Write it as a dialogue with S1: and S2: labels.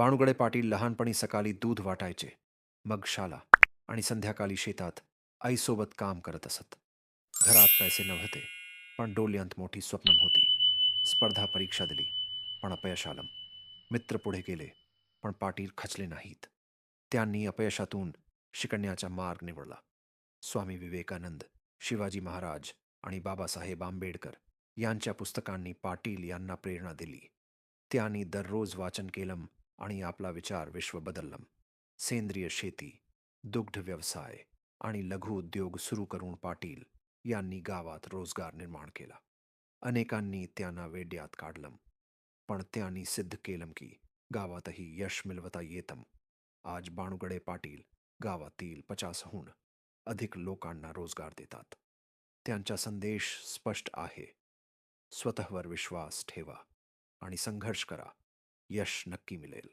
S1: बाणूगडे पाटील लहानपणी सकाळी दूध वाटायचे मग शाला आणि संध्याकाळी शेतात आईसोबत काम करत असत. घरात पैसे नव्हते पण डोल्यांत मोठी स्वप्न होती. स्पर्धा परीक्षा दिली पण अपयश आलं मित्र पुढे गेले पण पाटील खचले नाहीत. त्यांनी अपयशातून शिकण्याचा मार्ग निवडला. स्वामी विवेकानंद शिवाजी महाराज आणि बाबासाहेब आंबेडकर यांच्या पुस्तकांनी पाटील यांना प्रेरणा दिली. त्यांनी दररोज वाचन केलं आणि आपला विचार विश्व बदललं. सेंद्रिय शेती दुग्ध व्यवसाय आणि लघु उद्योग सुरू करून पाटील यांनी गावात रोजगार निर्माण केला. अनेकांनी त्यांना वेड्यात काढलं. पण त्यांनी सिद्ध केलं की गावातही यश मिळवता येतं. आज बाणुगडे पाटील गावातील पचासहून अधिक लोकांना रोजगार देतात. त्यांचा संदेश स्पष्ट आहे. स्वतःवर विश्वास ठेवा आणि संघर्ष करा. यश नक्की मिळेल.